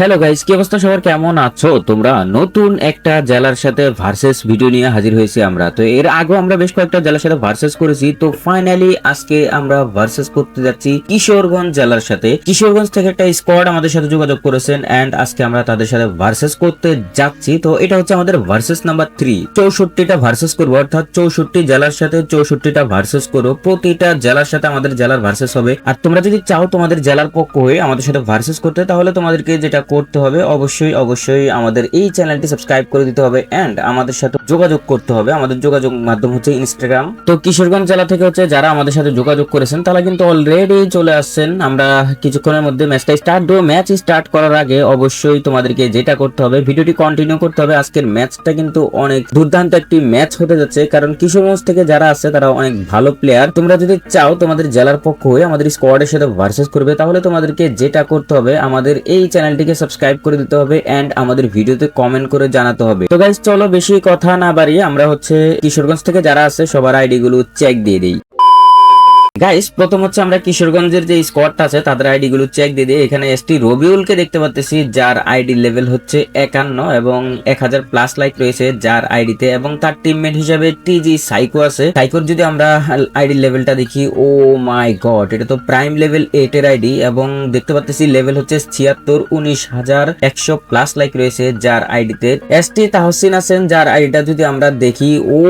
Hello guys কি অবস্থা? সবার কেমন আছো? তোমরা নতুন একটা জেলার সাথে ভার্সেস ভিডিও নিয়ে হাজির হয়েছি আমরা। তো এর আগেও আমরা বেশ কয়েকটা জেলার সাথে ভার্সেস করেছি। তো ফাইনালি আজকে আমরা ভার্সেস করতে যাচ্ছি কিশোরগঞ্জ জেলার সাথে। কিশোরগঞ্জ থেকে একটা স্কোয়াড আমাদের সাথে যোগাযোগ করেছেন এন্ড আজকে আমরা তাদের সাথে ভার্সেস করতে যাচ্ছি। তো এটা হচ্ছে আমাদের ভার্সেস নাম্বার থ্রি চৌষট্টিটা ভার্সেস করব, অর্থাৎ চৌষট্টি জেলার সাথে চৌষট্টিটা ভার্সেস করো। প্রতিটা জেলার সাথে আমাদের জেলার ভার্সেস হবে। আর তোমরা যদি চাও তোমাদের জেলার পক্ষ হয়ে আমাদের সাথে ভার্সেস করতে, তাহলে তোমাদেরকে যেটা করতে হবে, অবশ্যই অবশ্যই আমাদের এই চ্যানেলটি সাবস্ক্রাইব করে দিতে হবে এন্ড আমাদের সাথে যোগাযোগ করতে হবে। আমাদের যোগাযোগ মাধ্যম হচ্ছে ইনস্টাগ্রাম তো কিশোরগঞ্জ জেলা থেকে হচ্ছে যারা আমাদের সাথে যোগাযোগ করেছেন, তারা কিন্তু অলরেডি চলে আসছেন। আমরা কিছুক্ষণের মধ্যে ম্যাচটা স্টার্ট দেবো। ম্যাচ স্টার্ট করার আগে অবশ্যই তোমাদেরকে যেটা করতে হবে, ভিডিওটি কন্টিনিউ করতে হবে। আজকের ম্যাচটা কিন্তু অনেক দুর্দান্ত একটি ম্যাচ হতে যাচ্ছে। কারণ কিশোরগঞ্জ থেকে যারা আছে, তারা অনেক ভালো প্লেয়ার তোমরা যদি চাও তোমাদের জেলার পক্ষ হয়ে আমাদের স্কোয়াডের সাথে ভার্সেস করবে, তাহলে তোমাদেরকে যেটা করতে হবে, আমাদের এই চ্যানেলটিকে সাবস্ক্রাইব করে দিতে হবে এন্ড আমাদের ভিডিওতে কমেন্ট করে জানাতে হবে। তো গাইজ চলো বেশি কথা না বাড়িয়ে আমরা হচ্ছে কিশোরগঞ্জ থেকে যারা আছে সবার আইডি গুলো চেক দিয়ে দিই। গাইস প্রথম হচ্ছে আমরা কিশোরগঞ্জের যে স্কোয়াডটা আছে, তাদের আইডি গুলো চেক দিয়ে দিই এখানে এসটি রবিউলকে দেখতে পাচ্ছি যার আইডি লেভেল হচ্ছে একান্ন এবং এক হাজার প্লাস লাইক রয়েছে যার আইডিতে এবং তার টিমমেট হিসাবে টিজি সাইকো আছে। সাইকোর যদি আমরা আইডি লেভেলটা দেখি ও মাই গড এটা তো প্রাইম লেভেল এইট এর আইডি এবং দেখতে পাচ্ছি লেভেল হচ্ছে ছিয়াত্তর, উনিশ হাজার একশো প্লাস লাইক রয়েছে যার আইডিতে এসটি তাহসিন আছেন যার আইডিটা যদি আমরা দেখি ও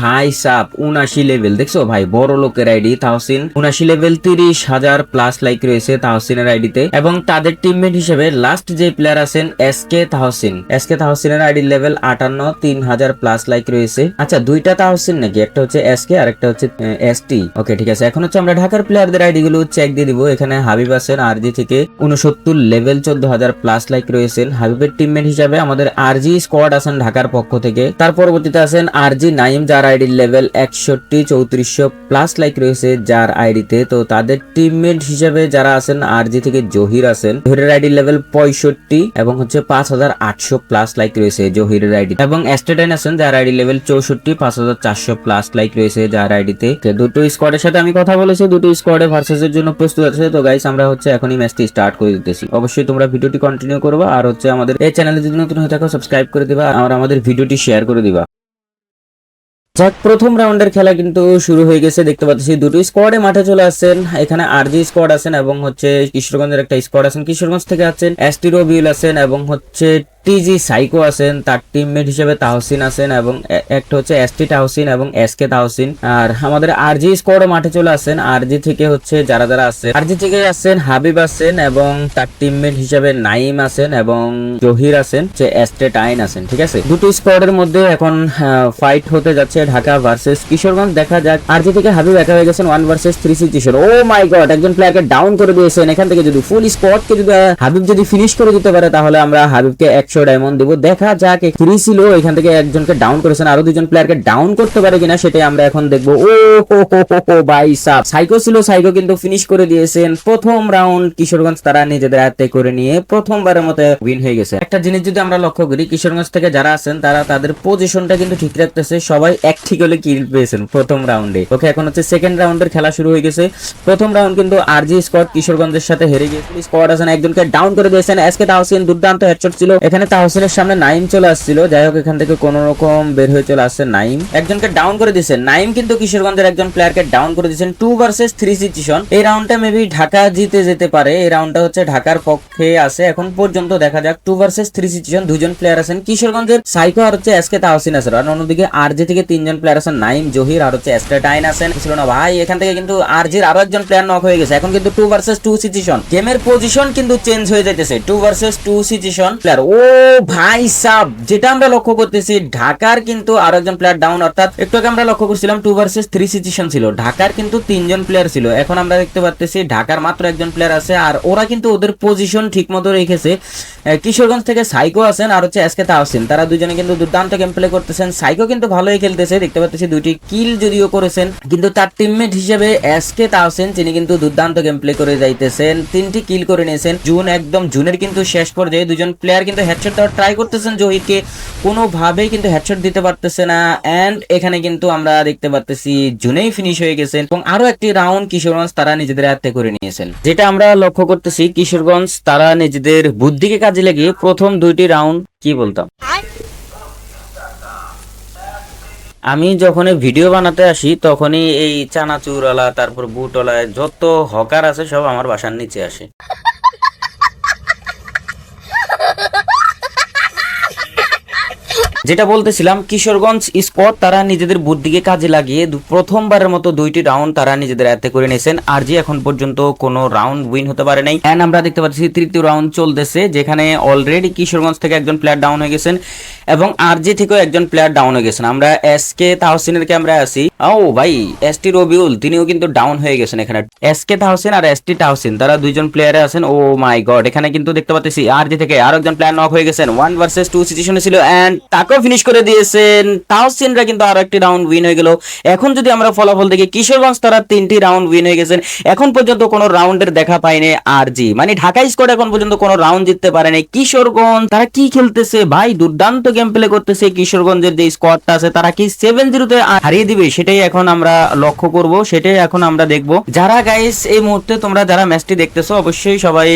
ভাই সাপ উনাশি লেভেল দেখছ? ভাই, বড় লোকের আইডি তাহসিন উনাশি লেভেল তিরিশ হাজার প্লাস লাইক রয়েছে তাহসিনের আইডিতে। এবং তাদের টিমমেট হিসেবে লাস্ট যে প্লেয়ার আছেন S K Tahsin. S K তাহসিনের ID level আটান্ন, তিন হাজার প্লাস লাইক রয়েছে। আচ্ছা দুইটা তাহসিন নাকি? একটা হচ্ছে এস কে আর একটা হচ্ছে এস টি। ওকে ঠিক আছে। এখন হচ্ছে আমরা ঢাকার প্লেয়ারদের আইডি গুলো চেক দিয়ে দিব। এখানে হাবিব আছেন আরজি থেকে উনসত্তর লেভেল চোদ্দ হাজার প্লাস লাইক রয়েছেন। হাবিবের টিমমেট হিসাবে আমাদের আরজি স্কোয়াড আছেন ঢাকার পক্ষ থেকে। তার পরবর্তীতে আছেন আরজি নাইম, যার আইডি লেভেল একষট্টি, চৌত্রিশশো প্লাস লাইক রয়েছে। যার আইডিতে, তো তাদের টিমমেট হিসেবে যারা আছেন, আরজি থেকে জহির আছেন। জহিরের আইডি লেভেল পঁয়ষট্টি এবং হচ্ছে পাঁচ হাজার আটশো প্লাস লাইক রয়েছে জহিরের আইডি। এবং এস্টেটাইন আছেন, যার আইডি লেভেল চৌষট্টি, পাঁচ হাজার চারশো প্লাস লাইক রয়েছে যার আইডিতে। দুটো স্কোয়াডের সাথে আমি কথা বলেছি, দুটো স্কোয়াডে ভার্সেস এর জন্য প্রস্তুত আছে। তো গাইস আমরা হচ্ছে এখনই ম্যাচটি স্টার্ট করে দিতেছি। অবশ্যই তোমরা ভিডিওটি কন্টিনিউ করবা, আর হচ্ছে আমাদের এই চ্যানেলে যদি নতুন হয়ে থাকো সাবস্ক্রাইব করে দিবা, আর আমাদের ভিডিওটি শেয়ার করে দিবা। যাক, প্রথম রাউন্ডের খেলা কিন্তু শুরু হয়ে গেছে, দেখতে পাচ্ছি দুটো স্কোয়াডে মাঠে চলে আসছেন। এখানে আরজি স্কোয়াড আছেন এবং হচ্ছে কিশোরগঞ্জের একটা স্কোয়াড আছেন। কিশোরগঞ্জ থেকে আছেন এসটি রবিউল আছেন এবং হচ্ছে টিজি সাইকো আছেন, তার টিমমেট হিসেবে তাহসিন আছেন এবং একটা হচ্ছে এসটি তাহসিন এবং এস কে তাহসিন। আর আমাদের আরজি স্কোয়াডও মাঠে চলে আসেন। আরজি থেকে হচ্ছে যারা যারা আছেন আরজি থেকে আছেন হাবিব আছেন এবং তার টিমমেট হিসেবে নাইম আছেন এবং জহির আছেন যে এস্টেট আইন আছেন ঠিক আছে? দুটো স্কোয়াডের মধ্যে এখন ফাইট হতে যাচ্ছে ঢাকা ভার্সেস কিশোরগঞ্জ। দেখা যাক আরজি থেকে হাবিব একা হয়ে গেছেন one versus three Kishor oh my god একজন প্লেয়ারকে ডাউন করে দিয়েছেন। এখান থেকে যদি ফুল স্কোয়াডকে যদি হাবিব যদি ফিনিশ করে দিতে পারে, তাহলে আমরা হাবিবকে একশো ডায়মন্ড দেবো। দেখা যাক থ্রি ছিল, এখান থেকে একজনকে ডাউন করেছেন আরও দুজন প্লেয়ারকে ডাউন করতে পারে কিনা, সেটাই আমরা এখন দেখব। ও, হো হো হো হো ভাই সাপ সাইকো ছিল সাইকো কিন্তু ফিনিশ করে দিয়েছেন। প্রথম রাউন্ড কিশোরগঞ্জ তারা নিজেদের আয়ত্তে করে নিয়ে প্রথমবারের মতো উইন হয়ে গেছে। একটা জিনিস যদি আমরা লক্ষ্য করি, কিশোরগঞ্জ থেকে যারা আছেন, তারা তাদের পজিশনটা কিন্তু ঠিক রাখতেছে। সবাই এক ঠিক হলে কিল পেয়েছেন প্রথম রাউন্ডে ওকে, এখন হচ্ছে সেকেন্ড রাউন্ডের খেলা শুরু হয়ে গেছে। প্রথম রাউন্ড কিন্তু আরজি স্কোয়াড কিশোরগঞ্জের সাথে হেরে গিয়েছিল। স্কোয়াড আছেন একজনকে ডাউন করে দিয়েছেন। এসকে তাহসিন দুর্দান্ত হেডশট ছিল। এখানে তাহসিনের সামনে নাইম চলে আসছিল। যাই হোক, এখান থেকে কোন রকম বের হয়ে চলে আসছে নাইম। একজনকে ডাউন করে দিয়েছেন নাইম কিন্তু কিশোরগঞ্জের একজন প্লেয়ারকে ডাউন করে দিয়েছেন। টু ভার্সেস থ্রি সিচুয়েশন এই রাউন্ডটা মেবি ঢাকা জিতে যেতে পারে। এই রাউন্ডটা হচ্ছে ঢাকার পক্ষে আছে। এখন পর্যন্ত দেখা যাক টু ভার্সেস থ্রি সিচুয়েশন দুজন প্লেয়ার আছেন কিশোরগঞ্জের সাইকো আর হচ্ছে এসকে তাহসিন আছে আর অন্যদিকে আরজি থেকে তিনজন প্লেয়ার আছেন নাইম, জহির আর হচ্ছে এস্টেটাইন আছেন। ছিল না ভাই, এখান থেকে কিন্তু আরজির আরও একজন প্লেয়ার নক হয়ে গেছে। এখন কিন্তু টু ভার্সেস টু সিচুয়েশন গেমের পজিশন কিন্তু চেঞ্জ হয়ে যাইতেছে। Two versus two situation player ও ভাই সাব, যেটা আমরা লক্ষ্য করতেছি, ঢাকার কিন্তু আরও একজন প্লেয়ার ডাউন অর্থাৎ একটু আগে আমরা লক্ষ্য করছিলাম টু ভার্সেস থ্রি সিচুয়েশন ছিল। ঢাকার কিন্তু তিনজন প্লেয়ার ছিল। এখন আমরা দেখতে পাচ্তেছি ঢাকার মাত্র একজন প্লেয়ার আছে, আর ওরা কিন্তু ওদের পজিশন ঠিক মতো রেখেছে কিশোরগঞ্জ থেকে সাইকো আছেন, আর হচ্ছে এসকে তাহসিন। তারা দুজনে কিন্তু দুর্দান্ত গেম প্লে করতেছেন। সাইকো কিন্তু ভালোই খেলতেছে, দেখতে পাচ্তেছি দুইটি কিল যদিও করেছেন। কিন্তু তার টিমমেট হিসেবে এসকে তাহসিন তিনি কিন্তু দুর্দান্ত গেম প্লে করে যাইতেছেন, তিনটি কিল করে নিয়েছেন। জুন একদম জুনের কিন্তু শেষ পর্যায়ে দুজন প্লেয়ার কিন্তু হেড হেডশট দেওয়ার ট্রাই করতেছেন জহিরকে, কোনোভাবেই কিন্তু হেডশট দিতে পারতেছে না এন্ড এখানে কিন্তু আমরা দেখতে পারতেছি জুনেই ফিনিশ হয়ে গেছেন, এবং আরও একটি রাউন্ড কিশোরগঞ্জ তারা নিজেদের হাতে করে নিয়েছেন। যেটা আমরা লক্ষ্য করতেছি, কিশোরগঞ্জ তারা নিজেদের বুদ্ধিকে কাজে লাগিয়ে প্রথম দুইটি রাউন্ড কি বলতাম? আমি যখন ভিডিও বানাতে আসি, তখনই এই চানাচুরওয়ালা, তারপর বুটওয়ালা যত হকার আছে সব আমার বাসার নিচে আসে। যেটা বলতেছিলাম, কিশোরগঞ্জ স্কোয়াড তারা নিজেদের বুদ্ধিকে কাজে লাগিয়ে প্রথমবারের মতো দুইটি রাউন্ড তারা নিজেদের হাতে করে নিয়েছেন। আর জি এখন পর্যন্ত কোনো রাউন্ড উইন হতে পারে নাই। এন্ড আমরা দেখতে পাচ্ছি তৃতীয় রাউন্ড চলতেছে, যেখানে অলরেডি কিশোরগঞ্জ থেকে একজন প্লেয়ার ডাউন হয়ে গেছেন এবং আর জি থেকেও একজন প্লেয়ার ডাউন হয়ে গেছেন। আমরা এস কে তাহসিনের ক্যামেরায় আছি। ও ভাই এস টি রবিউল, তিনিও কিন্তু ডাউন হয়ে গেছেন এখানে। এস কে তাহসিন আর এস টি তাহসিন তারা দুইজন প্লেয়ারে আছেন। ও মাই গড এখানে কিন্তু দেখতে পাচ্ছি আর জি থেকে আরও একজন প্লেয়ার নক হয়ে গেছেন। ওয়ান ভার্সেস টু সিচুয়েশনে ছিল। এন্ড তাকেও ফিনিশ করে দিয়েছেন। তাহসিনরা কিন্তু আরও একটি রাউন্ড উইন হয়ে গেল। এখন যদি আমরা ফলাফল দেখি, কিশোরগঞ্জ তারা তিনটি রাউন্ড উইন হয়ে গেছেন। এখন পর্যন্ত কোনো রাউন্ডের দেখা পায়নি আর জি মানে ঢাকা স্কোয়াড এখন পর্যন্ত কোনো রাউন্ড জিততে পারেনি। কিশোরগঞ্জ, তারা কি খেলতেছে? ভাই, দুর্দান্ত গেম প্লে করতেছে কিশোরগঞ্জের যে স্কোয়াডটা আছে, তারা কি সেভেন জিরোতে হারিয়ে দিবে? সেটাই এখন আমরা লক্ষ্য করব। সেটাই এখন আমরা দেখব। যারা গাইস এই মুহূর্তে তোমরা যারা ম্যাচটি দেখতেছো, অবশ্যই সবাই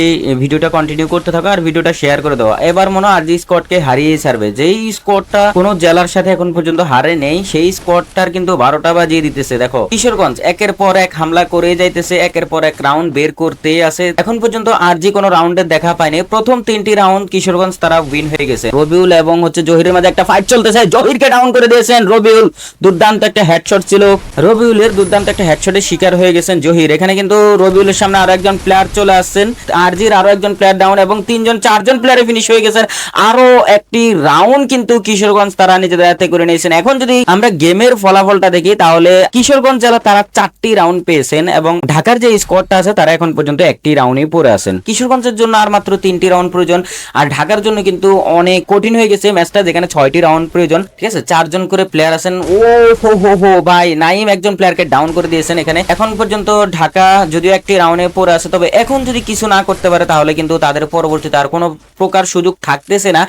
ভিডিওটা কন্টিনিউ করতে থাকো আর ভিডিওটা শেয়ার করে দেওয়া এবার মনে হয় আর জি স্কোয়াডকে হারিয়ে ছাড়বে। যেই স্কোয়াডটা কোনো জেলার সাথে এখন পর্যন্ত হারে নেই। সেই স্কোয়াডটার কিন্তু বারোটা বাজিয়ে দিতেছে, দেখো। কিশোরগঞ্জ, একের পর এক হামলা করে যাইতেছে, একের পর এক রাউন্ড বের করতে আছে। এখন পর্যন্ত আর জি কোনো রাউন্ডের দেখা পায়নি। প্রথম তিনটি রাউন্ড কিশোরগঞ্জ তারা উইন হয়ে গেছে। রবিউল এবং হচ্ছে জহিরের মাঝে একটা ফাইট চলতেছে। জহিরকে ডাউন করে দিয়েছেন রবিউল। দুর্দান্ত একটা হেডশট ছিল। রবিউলের দুর্দান্ত একটা হেডশটের শিকার হয়ে গেছেন জহির। এখানে কিন্তু রবিউলের সামনে আরও একজন প্লেয়ার চলে আসছেন। আর আরজির আরও একজন প্লেয়ার ডাউন এবং তিনজন, চারজন প্লেয়ারে ফিনিশ হয়ে গেছেন। আরও একটি রাউন্ড কিন্তু কিশোরগঞ্জ তারা নিজেদের হাতে করে নিয়েছেন। এখন যদি আমরা গেমের ফলাফলটা দেখি, তাহলে কিশোরগঞ্জ জেলা তারা চারটি রাউন্ড পেয়েছেন এবং ঢাকার যে স্কোয়াডটা আছে, তারা এখন পর্যন্ত একটি রাউন্ডই পড়ে আছেন। কিশোরগঞ্জের জন্য আর মাত্র তিনটি রাউন্ড প্রয়োজন। আর ঢাকার জন্য কিন্তু অনেক কঠিন হয়ে গেছে ম্যাচটা যেখানে ছয়টি রাউন্ড প্রয়োজন। ঠিক আছে? চারজন করে প্লেয়ার আছেন। ও, হো হো হো, ভাই, নাইম একজন প্লেয়ারকে ডাউন করে দিয়েছেন এখানে। এখন পর্যন্ত ঢাকা যদিও একটি রাউন্ডে পড়ে আছে, তবে এখন যদি কিছু না করতে পারে, তাহলে কিন্তু তাদের পরবর্তীতে আর কোনো প্রকার সুযোগ থাকতেছে না।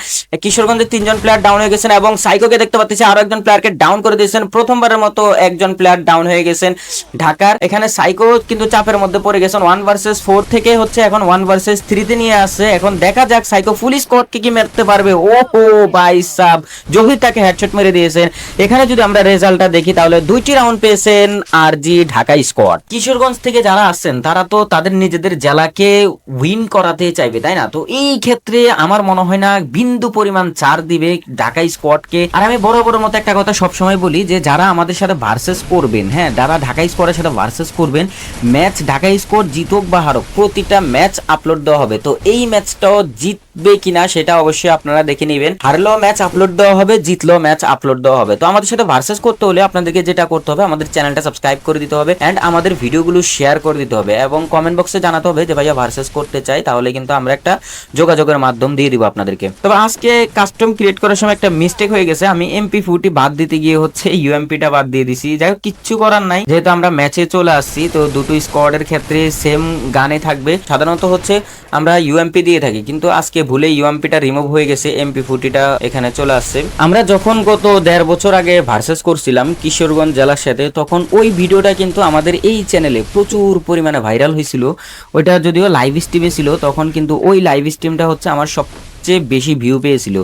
কিশোরগঞ্জের তিনজন প্লেয়ার ডাউন হয়ে গেছেন এবং সাইকোকে দেখতে পাচ্ছি আরও একজন প্লেয়ারকে ডাউন করে দিয়েছেন। প্রথমবারের মতো একজন প্লেয়ার ডাউন হয়ে গেছেন ঢাকার। এখানে সাইকো কিন্তু চাপের মধ্যে পড়ে গেছেন। ওয়ান ভার্সেস ফোর থেকে হচ্ছে এখন ওয়ান ভার্সেস থ্রিতে নিয়ে আসছে। এখন দেখা যাক সাইকো ফুল স্কোয়াড কি কি মারতে পারবে। ও হো বাই সাব, জহির তাকে হেডশট মেরে দিয়েছেন। এখানে যদি আমরা রেজাল্টটা দেখি, তাহলে দুইটি রাউন্ড পেয়েছেন R G Dhaka squad Kishoreganj থেকে যারা আসছেন, তারা তো তাদের নিজেদের জেলাকে উইন করাতে চাইবে, তাই না? তো এই ক্ষেত্রে আমার মনে হয় না বিন্দু পরিমাণ চার দিবে ঢাকা স্কোয়াডকে আর আমি বড় বড় মতো একটা কথা সবসময় বলি যে, যারা আমাদের সাথে ভার্সেস করবেন হ্যাঁ যারা ঢাকা স্কোয়াডের সাথে ভার্সেস করবেন ম্যাচ ঢাকা স্কোয়াড জিতুক বা হারুক, প্রতিটা ম্যাচ আপলোড দেওয়া হবে। তো এই ম্যাচটাও জিতবে কিনা সেটা অবশ্যই আপনারা দেখে নেবেন। হারলেও ম্যাচ আপলোড দেওয়া হবে, জিতলেও ম্যাচ আপলোড দেওয়া হবে। তো আমাদের সাথে ভার্সেস করতে হলে আপনাদেরকে যেটা করতে হবে, আমাদের চ্যানেলটা সাবস্ক্রাইব করে দিতে হবে এন্ড আমাদের ভিডিওগুলো শেয়ার করে দিতে হবে এবং কমেন্ট বক্সে জানাতে হবে যে ভাইয়া ভার্সেস করতে চাই, তাহলে কিন্তু আমরা একটা যোগাযোগের মাধ্যম দিয়ে দিব আপনাদেরকে। তবে আজকে কাস্টম ক্রিয়েট করার সময় একটা মিস্টেক হয়ে গেছে। আমি এমপি ফুটি বাদ দিতে গিয়ে হচ্ছে ইউএমপিটা বাদ দিয়ে দিছি। যাই হোক, কিচ্ছু করার নাই। যেহেতু আমরা ম্যাচে চলে আসছি, তো দুটো স্কোয়াডের ক্ষেত্রে সেম গানে থাকবে। সাধারণত হচ্ছে আমরা ইউএমপি দিয়ে থাকি, কিন্তু আজকে ভুলে ইউএমপিটা রিমুভ হয়ে গেছে এমপি ফুটিটা এখানে চলে আসছে। আমরা যখন গত দেড় বছর আগে ভার্সেস করছিলাম কিশোরগঞ্জ জেলার সাথে, তখন ওই ভিডিওটা কিন্তু আমাদের এই চ্যানেলে প্রচুর পরিমাণে ভাইরাল হয়েছিল। ওইটা যদিও লাইভ স্ট্রিমে ছিল, তখন কিন্তু ওই লাইভ স্ট্রিমটা হচ্ছে আমার সবচেয়ে বেশি ভিউ পেয়েছিল।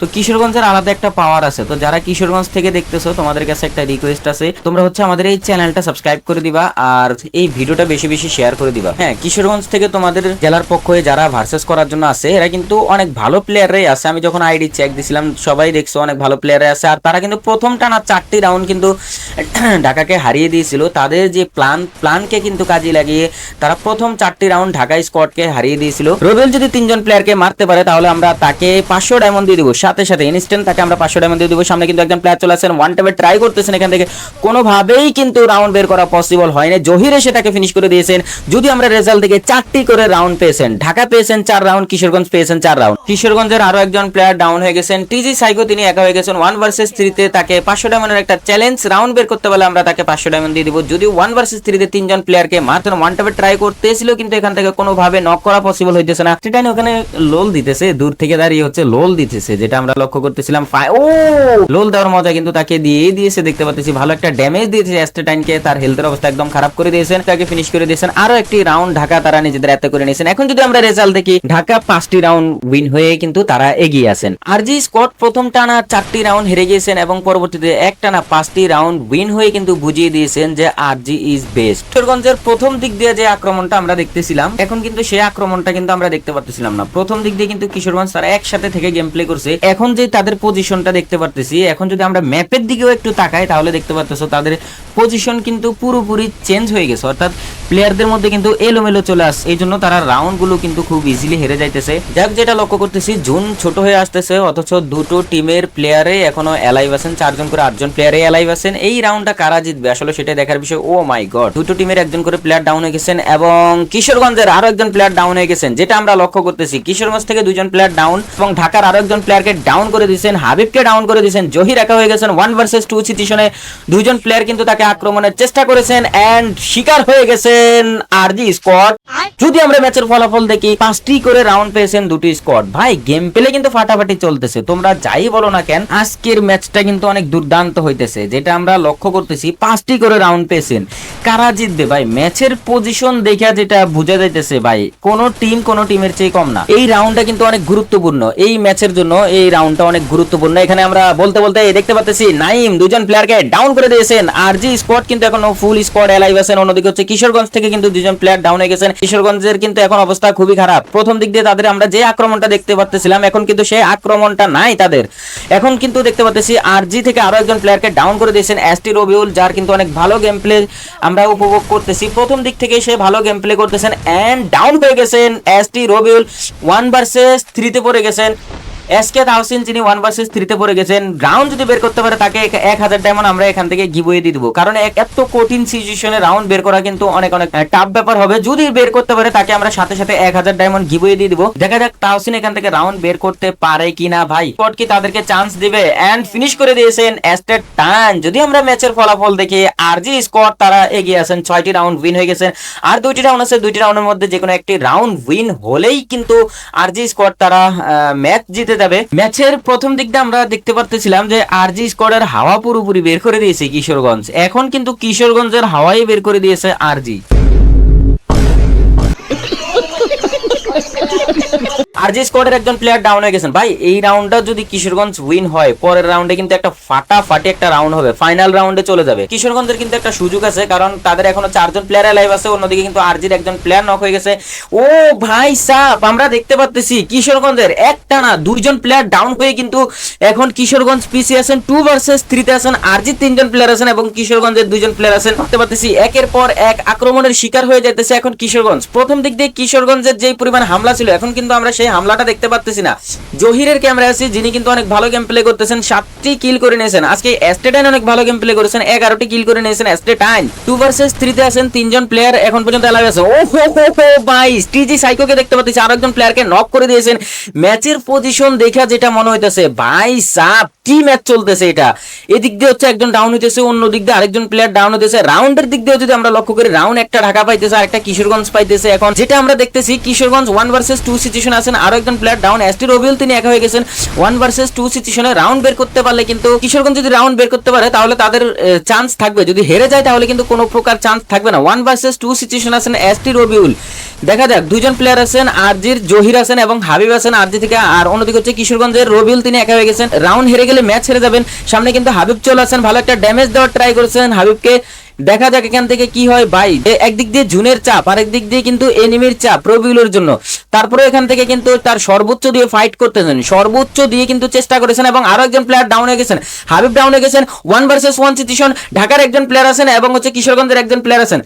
তো কিশোরগঞ্জের আলাদা একটা পাওয়ার আছে। তো যারা কিশোরগঞ্জ থেকে দেখতেছো, তোমাদের কাছে একটা রিকোয়েস্ট আছে, তোমরা হচ্ছে আমাদের এই চ্যানেলটা সাবস্ক্রাইব করে দিবা আর এই ভিডিওটা বেশি বেশি শেয়ার করে দিবা। হ্যাঁ কিশোরগঞ্জ থেকে তোমাদের জেলার পক্ষ হয়ে যারা ভার্সেস করার জন্য আছে, এরা কিন্তু অনেক ভালো প্লেয়াররাই আছে। আমি যখন আইডি চেক দিছিলাম, সবাই দেখছ অনেক ভালো প্লেয়াররাই আছে। আর তারা কিন্তু প্রথম টানা চারটি রাউন্ড কিন্তু ঢাকাকে হারিয়ে দিয়েছিল। তাদের যে প্ল্যান প্ল্যানকে কিন্তু কাজে লাগিয়ে তারা প্রথম চারটি রাউন্ড ঢাকা স্কোয়াডকে হারিয়ে দিয়েছিল। রবিউল যদি তিনজন প্লেয়ারকে মারতে পারে, তাহলে আমরা তাকে পাঁচশো ডায়মন্ড দিয়ে দিব। সাথে সাথে ইনস্ট্যান্ট তাকে আমরা পাঁচশো ডায়মন্ড দিয়ে দিব। সামনে কিন্তু একজন প্লেয়ার চলে আসছেন ওয়ান টাইমে ট্রাই করতেছেন এখান থেকে। কোনোভাবেই কিন্তু রাউন্ড বের করা পসিবল হয়নি। জহির এসে তাকে ফিনিশ করে দিয়েছেন। যদি আমরা রেজাল্ট থেকে চারটি করে রাউন্ড পেয়েছেন, ঢাকা পেয়েছেন চার রাউন্ড কিশোরগঞ্জ পেয়েছেন চার রাউন্ড কিশোরগঞ্জের আরও একজন প্লেয়ার ডাউন হয়ে গেছেন। টিজি সাইকো তিনি একা হয়ে গেছেন। ওয়ান ভার্সেস থ্রিতে তাকে পাঁচশো ডায়মন্ডের একটা চ্যালেঞ্জ রাউন্ড বের করতে পারলে আমরা তাকে পাঁচশো ডায়মন্ড দিয়ে দিব। যদি ওয়ান ভার্সেস থ্রিতে তিনজন প্লেয়ারকে মাত্র ওয়ান টাপে ট্রাই করতেছিল, কিন্তু এখান থেকে কোনোভাবে নক করা পসিবল হইতেছে না। সেটা ওখানে লোল দিতেছে, দূর থেকে দাঁড়িয়ে হচ্ছে লোল দিতেছে, যেটা আমরা লক্ষ্য করতেছিলাম ও, লোল দেওয়ার মজা কিন্তু তাকে দিয়ে দিয়েছে, দেখতে পাচ্ছি ভালো একটা ড্যামেজ দিয়েছে অ্যাস্টেটাইনকে তার হেলথের অবস্থা একদম খারাপ করে দিয়েছেন। তাকে ফিনিশ করে দিয়েছেন আরও একটি রাউন্ড ঢাকা তারা নিজেদের এত করে নিয়েছেন। এখন যদি আমরা রেজাল্ট দেখি, ঢাকা পাঁচটি রাউন্ড উইন হয়ে কিন্তু তারা এগিয়ে আছেন। আর জি স্কট প্রথম টানা চারটি রাউন্ড হেরে গিয়েছেন এবং পরবর্তীতে এক টানা পাঁচটি রাউন্ড উইন হয়ে কিন্তু বুঝিয়ে দিয়েছেন যে আর জি ইজ বেস্ট কিশোরগঞ্জের প্রথম দিক দিয়ে যে আক্রমণটা আমরা দেখতেছিলাম, এখন কিন্তু সেই আক্রমণটা কিন্তু আমরা দেখতে পারতেছিলাম না। প্রথম দিক দিয়ে কিন্তু কিশোরগঞ্জ তারা একসাথে থেকে গেম প্লে করছে এখন যে তাদের পজিশনটা দেখতে পারতেছি, এখন যদি আমরা ম্যাপের দিকেও একটু তাকাই, তাহলে দেখতে পারতেছো তাদের পজিশন কিন্তু পুরোপুরি চেঞ্জ হয়ে গেছে। অর্থাৎ প্লেয়ারদের মধ্যে কিন্তু এলোমেলো চলে আসছে এই জন্য তারা রাউন্ডগুলো কিন্তু খুব ইজিলি হেরে যাইতেছে। যাক, যেটা লক্ষ্য করতেছি, জুন ছোট হয়ে আসতেছে, অথচ দুটো টিমের প্লেয়ারে এখনও অ্যালাইভ আছেন, চারজন করে আটজন প্লেয়ারে অ্যালাইভ আছেন। এই রাউন্ডটা কারা জিতবে? আসলে সেটা দেখার বিষয়। ও মাই গড দুটো টিমের একজন করে প্লেয়ার ডাউন হয়ে গেছেন এবং কিশোরগঞ্জের আরও একজন প্লেয়ার ডাউন হয়ে গেছেন, যেটা আমরা লক্ষ্য করতেছি। কিশোরগঞ্জ থেকে দুজন প্লেয়ার ডাউন এবং ঢাকার আরও একজন প্লেয়ারকে ডাউন করে দিয়েছেন হাবিবকে ডাউন করে দিয়েছেন জহির একা হয়ে গেছেন ওয়ান ভার্সেস টু সিচুয়েশনে দুজন প্লেয়ার কিন্তু তাকে আক্রমণের চেষ্টা করেছেন এন্ড শিকার হয়ে গেছেন আর জি স্কোয়াড যদি আমরা ম্যাচের ফলাফল দেখি পাঁচটি করে রাউন্ড পেয়েছেন দুটি স্কোয়াড ভাই গেম প্লে কিন্তু ফাটাফাটি চলতেছে তোমরা যাই বলো না কেন আজকের ম্যাচটা কিন্তু অনেক দুর্দান্ত হইতেছে যেটা আমরা লক্ষ্য করতেছি পাঁচটি করে রাউন্ড পেয়েছেন। কারা জিতবে ভাই? ম্যাচের পজিশন দেখা যেটা বোঝা যাইতেছে ভাই কোন টিম কোন টিমের চেয়ে কম না। এই রাউন্ডটা কিন্তু অনেক গুরুত্বপূর্ণ এই ম্যাচের জন্য এই রাউন্ডটা অনেক গুরুত্বপূর্ণ। এখানে আমরা বলতে বলতে দেখতে পাচ্ছি নাইম দুজন প্লেয়ারকে ডাউন করে দিয়েছেন। আর জি স্কোয়াড কিন্তু এখনও ফুল স্কোয়াড এলাইভ আছেন। অন্যদিকে হচ্ছে কিশোরগঞ্জ থেকে কিন্তু দুজন প্লেয়ার ডাউন হয়ে গেছেন। কিশোরগঞ্জের কিন্তু এখন অবস্থা খুবই খারাপ। প্রথম দিক দিয়ে তাদের আমরা যে আক্রমণটা দেখতে পাচ্ছিলাম এখন কিন্তু সেই আক্রমণটা নাই তাদের। এখন কিন্তু দেখতে পাচ্ছি আর জি থেকে আরও একজন প্লেয়ারকে ডাউন করে দিয়েছেন এসটি রবিউল, যার কিন্তু অনেক ভালো গেম প্লে আমরা উপভোগ করতেছি। প্রথম দিক থেকে সে ভালো গেম প্লে করতেছেন অ্যান্ড ডাউন হয়ে গেছেন এসটি রবিউল। ওয়ান ভার্সেস থ্রিতে পড়ে গেছেন। এসকে তাহসিন যিনি ওয়ান ভার্সেস থ্রিতে পড়ে গেছেন রাউন্ড যদি বের করতে পারে, তাকে এক- হাজার ডায়মন্ড আমরা এখান থেকে গিবয়ে দিয়ে দিব। কারণ এত কঠিন সিচুয়েশনে রাউন্ড বের করা কিন্তু অনেক অনেক টাফ ব্যাপার হবে। যদি বের করতে পারে, তাকে আমরা সাথে সাথে এক হাজার ডায়মন্ড গিবয়ে দিয়ে দিব। দেখা যাক তাহসিন এখান থেকে রাউন্ড বের করতে পারে কিনা ভাই। কি তাদেরকে চান্স দিবে? এন্ড ফিনিশ করে দিয়েছেন এস্টেট টান যদি আমরা ম্যাচের ফলাফল দেখি আর জি স্কোয়াড তারা এগিয়ে আছেন। ছয়টি রাউন্ড উইন হয়ে গেছেন আর দুইটি রাউন্ড আছে। দুইটি রাউন্ডের মধ্যে যে কোনো একটি রাউন্ড উইন হলেই কিন্তু আর জি স্কোয়াড তারা ম্যাচ জিতে যাবে। ম্যাচের প্রথম দিক দিয়ে আমরা দেখতে পারতেছিলাম যে আরজি স্কোয়াডের হাওয়া পুরোপুরি বের করে দিয়েছে কিশোরগঞ্জ। এখন কিন্তু কিশোরগঞ্জের হাওয়াই বের করে দিয়েছে আর আর যে স্কোয়াডের একজন প্লেয়ার ডাউন হয়ে গেছেন। ভাই, এই রাউন্ডটা যদি কিশোরগঞ্জ উইন হয়, পরের রাউন্ডে কিন্তু একটা একটা রাউন্ড হবে। ফাইনাল রাউন্ডে চলে যাবে। কিশোরগঞ্জের কিন্তু একটা সুযোগ আছে, কারণ তাদের এখনও চারজন প্লেয়ার লাইভ আছে, অন্যদিকে কিন্তু আরজির একজন প্লেয়ার নক হয়ে গেছে। ও ভাই সাপ, আমরা দেখতে কিশোরগঞ্জের একটা না দুইজন প্লেয়ার ডাউন হয়ে কিন্তু এখন কিশোরগঞ্জ পিসি আছেন টু ভার্সেস থ্রিতে আছেন আরজির তিনজন প্লেয়ার আছেন এবং কিশোরগঞ্জের দুইজন প্লেয়ার আছেন। দেখতে পাচ্তেছি একের পর এক আক্রমণের শিকার হয়ে যাইতেছে এখন কিশোরগঞ্জ। প্রথম দিক দিয়ে কিশোরগঞ্জের যেই পরিমাণ হামলা ছিল, এখন কিন্তু আমরা সেই হামলাটা দেখতে পাচ্তেছি না। জহিরের ক্যামেরা আছে, যিনি কিন্তু অনেক ভালো গেম প্লে করতেছেন, সাতটি কিল করে নিয়েছেন। আজকে এস্টেটাইন অনেক ভালো গেম প্লে করেছেন, এগারোটি কিল করে নিয়েছেন এস্টেটাইন টু ভার্সেস থ্রিতে আছেন, তিনজন প্লেয়ার এখন পর্যন্ত এলাভ আছে। ও হো হো হো, ভাই টিজি সাইকোকে দেখতে পাচ্ছি আরেকজন প্লেয়ারকে নক করে দিয়েছেন। ম্যাচের পজিশন দেখা যেটা মনে হইতেছে, ভাই সাপ কি ম্যাচ চলতেছে এটা? এদিক দিয়ে হচ্ছে একজন ডাউন হইতেছে অন্য দিক দিয়ে আরেকজন প্লেয়ার ডাউন হইতেছে। রাউন্ডের দিক দিয়ে যদি আমরা লক্ষ্য করি রাউন্ড একটা ঢাকা পাইতেছে আর একটা কিশোরগঞ্জ পাইতেছে এখন। যেটা আমরা দেখতেছি, Kishoreganj one versus two situation আছেন আরও একজন প্লেয়ার ডাউন এসটি রবিউল তিনি একা হয়ে গেছেন। ওয়ান ভার্সেস টু সিচুয়েশনে রাউন্ড বের করতে পারলে কিন্তু কিশোরগঞ্জ যদি রাউন্ড বের করতে পারে, তাহলে তাদের চান্স থাকবে। যদি হেরে যায়, তাহলে কিন্তু কোনো প্রকার চান্স থাকবে না। ওয়ান ভার্সেস টু সিচুয়েশন আছেন এসটি রবিউল দেখা যাক দুজন প্লেয়ার আছেন, আরজির জহির আছেন এবং হাবিব আছেন। আরজি থেকে আর অন্যদিকে হচ্ছে কিশোরগঞ্জের রবিউল তিনি একা হয়ে গেছেন। রাউন্ড হেরে গেলে ম্যাচ হেরে যাবেন। সামনে কিন্তু হাবিব চলে আসেন। ভালো একটা ড্যামেজ দেওয়ার ট্রাই করেছেন হাবিবকে। দেখা যাক এখান থেকে কি হয়। ভাই একদিক দিয়ে জুনের চাপ, আরেক দিক দিয়ে কিন্তু এনিমির চাপ রবিউলের জন্য। তারপরে এখান থেকে কিন্তু তার সর্বোচ্চ দিয়ে ফাইট করতেছেন। সর্বোচ্চ দিয়ে কিন্তু চেষ্টা করেছেন এবং আরও একজন প্লেয়ার ডাউন হয়ে গেছেন। হাবিব ডাউন হয়ে গেছেন। ওয়ান ভার্সেস ওয়ান সিচুয়েশন ঢাকার একজন প্লেয়ার আছেন এবং হচ্ছে কিশোরগঞ্জের একজন প্লেয়ার আছেন।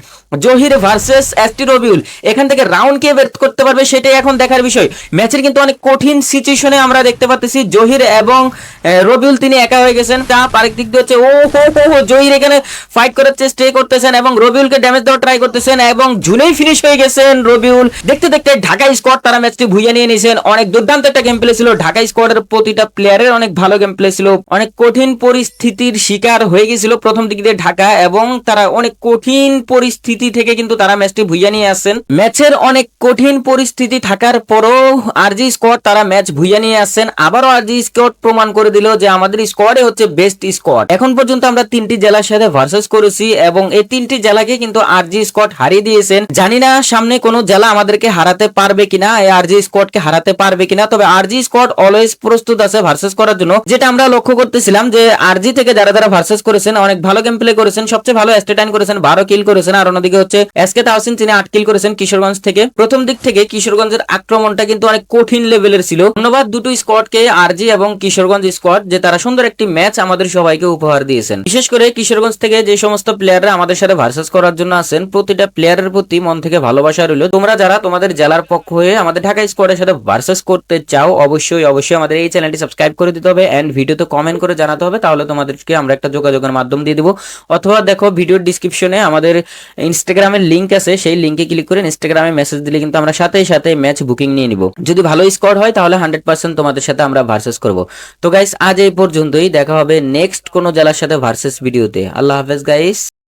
Zahir versus ST Rabiul. এখান থেকে রাউন্ড কে বের করতে পারবে সেটাই এখন দেখার বিষয়। ম্যাচের কিন্তু অনেক কঠিন সিচুয়েশনে আমরা দেখতে পাচ্ছি জহির এবং রবিউল তিনি একা হয়ে গেছেন। চাপ আরেক দিক দিয়ে হচ্ছে, ও, হো হো জহির এখানে ফাইট করার চেষ্টা স্টে করতেছেন এবং রবিউলকে ড্যামেজ দেওয়ার ট্রাই করতেছেন এবং জুনেই ফিনিশ হয়ে গেছেন রবিউল। দেখতে দেখতে ঢাকা স্কোয়াড তারা ম্যাচটি ভুইয়ে নিয়ে নিয়েছেন অনেক দুর্দান্ত একটা গেম প্লে ছিল। ঢাকা স্কোয়াডের প্রতিটা প্লেয়ারের অনেক ভালো গেম প্লে ছিল। অনেক কঠিন পরিস্থিতির শিকার হয়ে গেছিল প্রথম দিক দিয়ে ঢাকা এবং তারা অনেক কঠিন পরিস্থিতি থেকে কিন্তু তারা ম্যাচটি ভুইয়া নিয়ে আসছেন। ম্যাচের অনেক কঠিন পরিস্থিতি থাকার পরও আরজি স্কোয়াড তারা ম্যাচ ভুইয়া নিয়ে আসছেন। আবারও আরজি স্কোয়াড প্রমাণ করে দিল যে আমাদের স্কোয়াডে হচ্ছে বেস্ট স্কোয়াড এখন পর্যন্ত আমরা তিনটি জেলার সাথে ভার্সেস করেছি এবং এই তিনটি জেলাকে কিন্তু আরজি স্কোয়াড হারিয়ে দিয়েছেন। জানি না সামনে কোনো জেলা আমাদেরকে হারাতে পারবে কিনা, এই আরজি স্কোয়াডকে হারাতে পারবে কিনা, তবে আরজি স্কোয়াড অলওয়েজ প্রস্তুত আছে ভার্সেস করার জন্য। যেটা আমরা লক্ষ্য করতেছিলাম যে আরজি থেকে যারা যারা ভার্সেস করেছেন, অনেক ভালো গেম প্লে করেছেন, সবচেয়ে ভালো স্টেটাইন করেছেন, বারো কিল করেছেন, আর অন্যদিকে হচ্ছে এসকে তাহসিন তিনি আট কিল করেছেন কিশোরগঞ্জ থেকে। প্রথম দিক থেকে কিশোরগঞ্জের আক্রমণটা কিন্তু অনেক কঠিন লেভেলের ছিল। ধন্যবাদ দুটো স্কোয়াডকে আরজি এবং কিশোরগঞ্জ স্কোয়াড যে তারা সুন্দর একটি ম্যাচ আমাদের সবাইকে উপহার দিয়েছেন। বিশেষ করে কিশোরগঞ্জ থেকে যে সমস্ত প্লেয়াররা আমাদের সাথে ভার্সেস করার জন্য আছেন। প্রতিটা প্লেয়ারের প্রতি মন থেকে ভালোবাসা রইল। তোমরা যারা তোমাদের জেলার পক্ষ হয়ে আমাদের ঢাকা স্কোয়াডের সাথে ভার্সেস করতে চাও, অবশ্যই অবশ্যই আমাদের এই চ্যানেলটি সাবস্ক্রাইব করে দিতে হবে এন্ড ভিডিওতে কমেন্ট করে জানাতে হবে। তাহলে তোমাদেরকে আমরা একটা যোগাযোগের মাধ্যম দিয়ে দিব। অথবা দেখো ভিডিওর ডিসক্রিপশনে আমাদের ইনস্টাগ্রামের লিংক আছে। সেই লিংকে ক্লিক করে ইনস্টাগ্রামে মেসেজ দিলে কিন্তু আমরা সাথে সাথে ম্যাচ বুকিং নিয়ে নিব। যদি ভালো স্কোর হয়, তাহলে হান্ড্রেড পার্সেন্ট তোমাদের সাথে আমরা ভার্সেস করব। তো গাইস আজ এই পর্যন্তই। দেখা হবে নেক্সট কোনো জেলার সাথে ভার্সেস ভিডিওতে আল্লাহ হাফেজ গাইস